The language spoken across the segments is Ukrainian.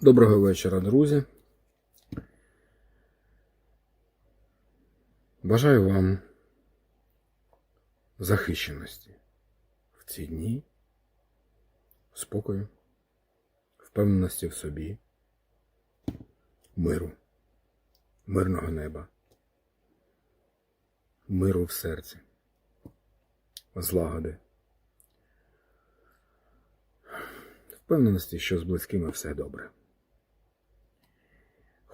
Доброго вечора, друзі. Бажаю вам захищеності в ці дні, спокою, впевненості в собі, миру, мирного неба, миру в серці, злагоди. Впевненості, що з близькими все добре.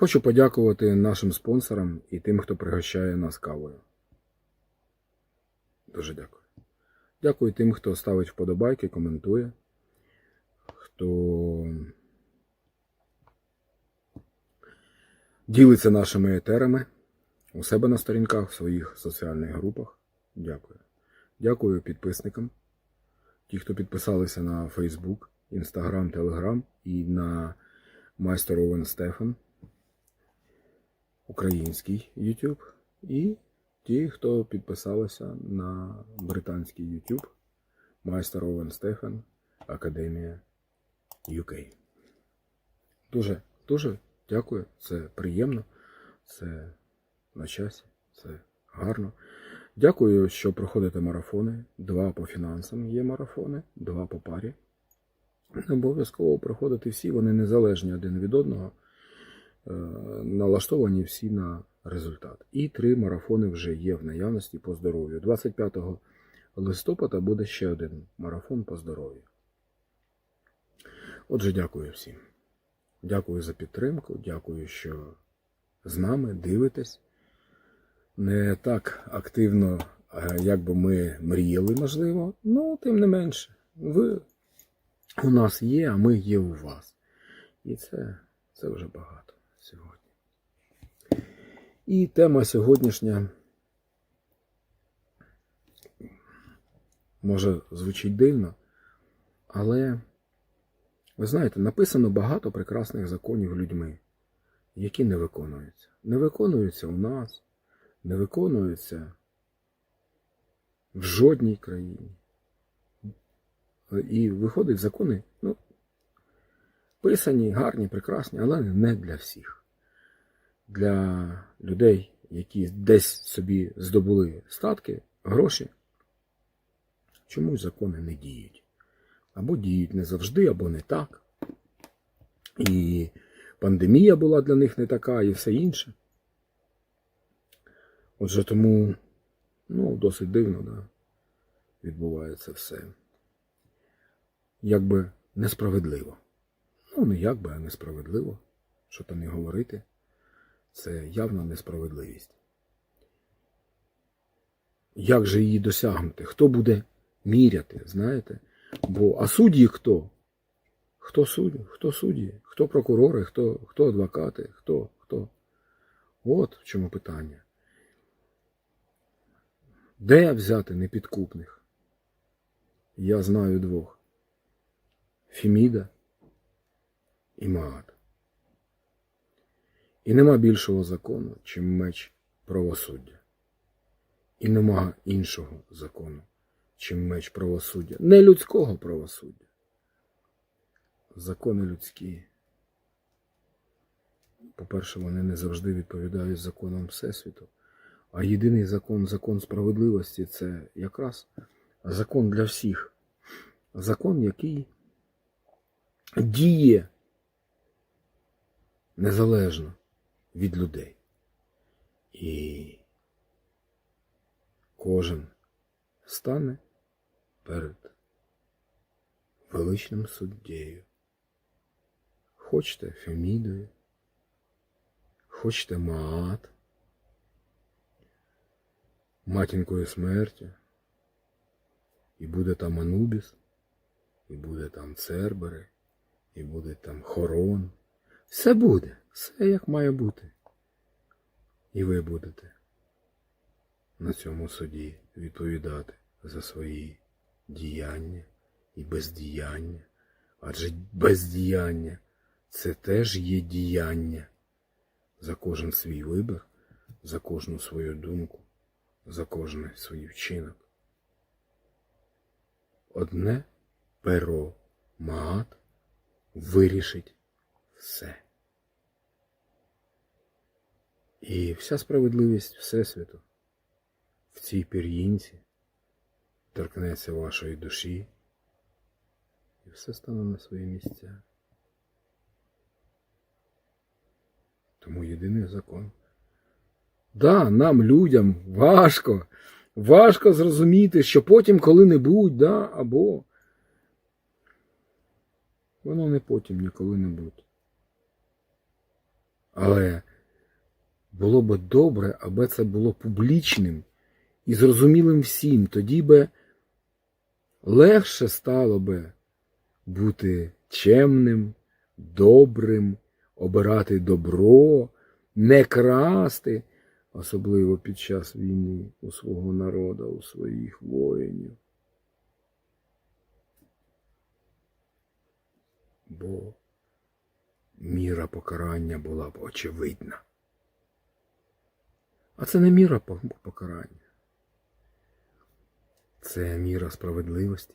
Хочу подякувати нашим спонсорам і тим, хто пригощає нас кавою. Дуже дякую. Дякую тим, хто ставить вподобайки, коментує, хто ділиться нашими етерами у себе на сторінках, в своїх соціальних групах. Дякую. Дякую підписникам, ті, хто підписалися на Facebook, Instagram, Telegram і на майстер Овен Стефан український YouTube і ті, хто підписалися на британський YouTube Майстер Овен Стефан Академія UK. Дуже, дуже дякую. Це приємно, це на часі, це гарно. Дякую, що проходите марафони. Два по фінансам є марафони, два по парі. Не обов'язково проходити всі, вони незалежні один від одного. Е, налаштовані всі на результат. І три марафони вже є в наявності по здоров'ю. 25 листопада буде ще один марафон по здоров'ю. Отже, дякую всім. Дякую за підтримку, дякую, що з нами дивитесь. Не так активно, як би ми мріяли, можливо, ну, тим не менше, ви у нас є, а ми є у вас. І це, це вже багато сьогодні. І тема сьогоднішня може звучить дивно, але, ви знаєте, написано багато прекрасних законів людьми, які не виконуються. Не виконуються у нас, не виконуються в жодній країні. І виходить закони, ну, писані, гарні, прекрасні, але не для всіх. Для людей, які десь собі здобули статки, гроші, чомусь закони не діють. Або діють не завжди, або не так. І пандемія була для них не така, і все інше. Отже, тому, ну, досить дивно, да, відбувається все. Якби несправедливо. Ну, не як би, а несправедливо. Що там і говорити, це явна несправедливість. Як же її досягнути? Хто буде міряти, знаєте? Бо а судді хто? Хто судді? Хто судді? Хто прокурори, хто хто адвокати, хто? хто? От в чому питання. Де взяти непідкупних? Я знаю двох. Феміда і Маат. І нема більшого закону, чим меч правосуддя. І нема іншого закону, чим меч правосуддя. Не людського правосуддя. Закони людські. По-перше, вони не завжди відповідають законам Всесвіту. А єдиний закон, закон справедливості це якраз закон для всіх. Закон, який діє незалежно від людей. І кожен стане перед величним суддєю. Хочете Фемідою, хочете Маат, матінкою смертю, і буде там Анубіс, і буде там Цербери, і буде там Хорон. Все буде, все як має бути. І ви будете на цьому суді відповідати за свої діяння і бездіяння. Адже бездіяння це теж є діяння за кожен свій вибір, за кожну свою думку, за кожен свій вчинок. Одне перо Маат вирішить все. І вся справедливість Всесвіту в цій пір'їнці торкнеться вашої душі, і все стане на свої місця. Тому єдиний закон. Да, нам, людям, важко, важко зрозуміти, що потім коли-небудь, да, або воно не потім, ні коли-небудь. Але було би добре, аби це було публічним і зрозумілим всім. Тоді би легше стало би бути чемним, добрим, обирати добро, не красти, особливо під час війни у свого народу, у своїх воїнів. Бо міра покарання була б очевидна. А це не міра покарання. Це міра справедливості.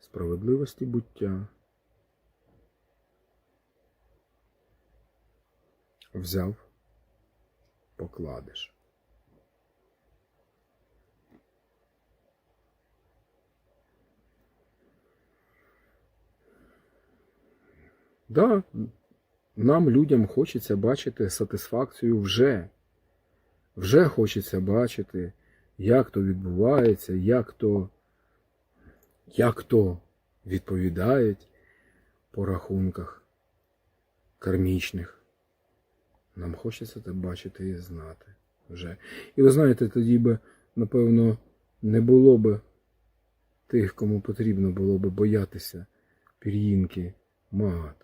Справедливості буття. Взяв, покладеш. Да, нам, людям, хочеться бачити сатисфакцію вже. Вже хочеться бачити, як то відбувається, як то, як то відповідають по рахунках кармічних. Нам хочеться це бачити і знати вже. І ви знаєте, тоді би, напевно, не було би тих, кому потрібно було би боятися пір'їнки мат.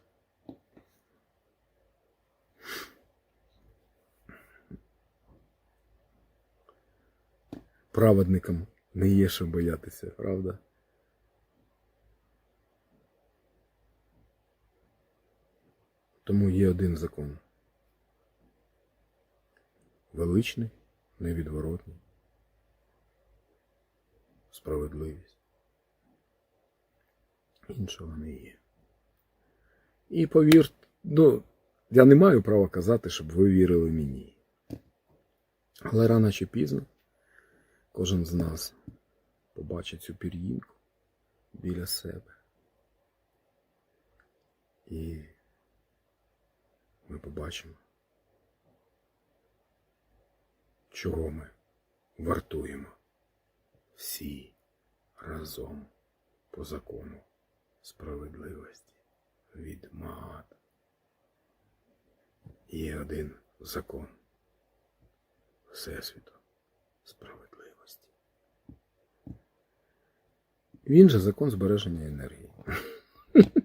Праведникам не є що боятися, правда? Тому є один закон. Величний, невідворотний. Справедливість. Іншого не є. І повір, ну, я не маю права казати, щоб ви вірили мені. Але рано чи пізно кожен з нас побачить цю пір'їнку біля себе. І ми побачимо, чого ми вартуємо всі разом по закону справедливості від Маат. Є один закон Всесвіту справедливості. Він же закон збереження енергії.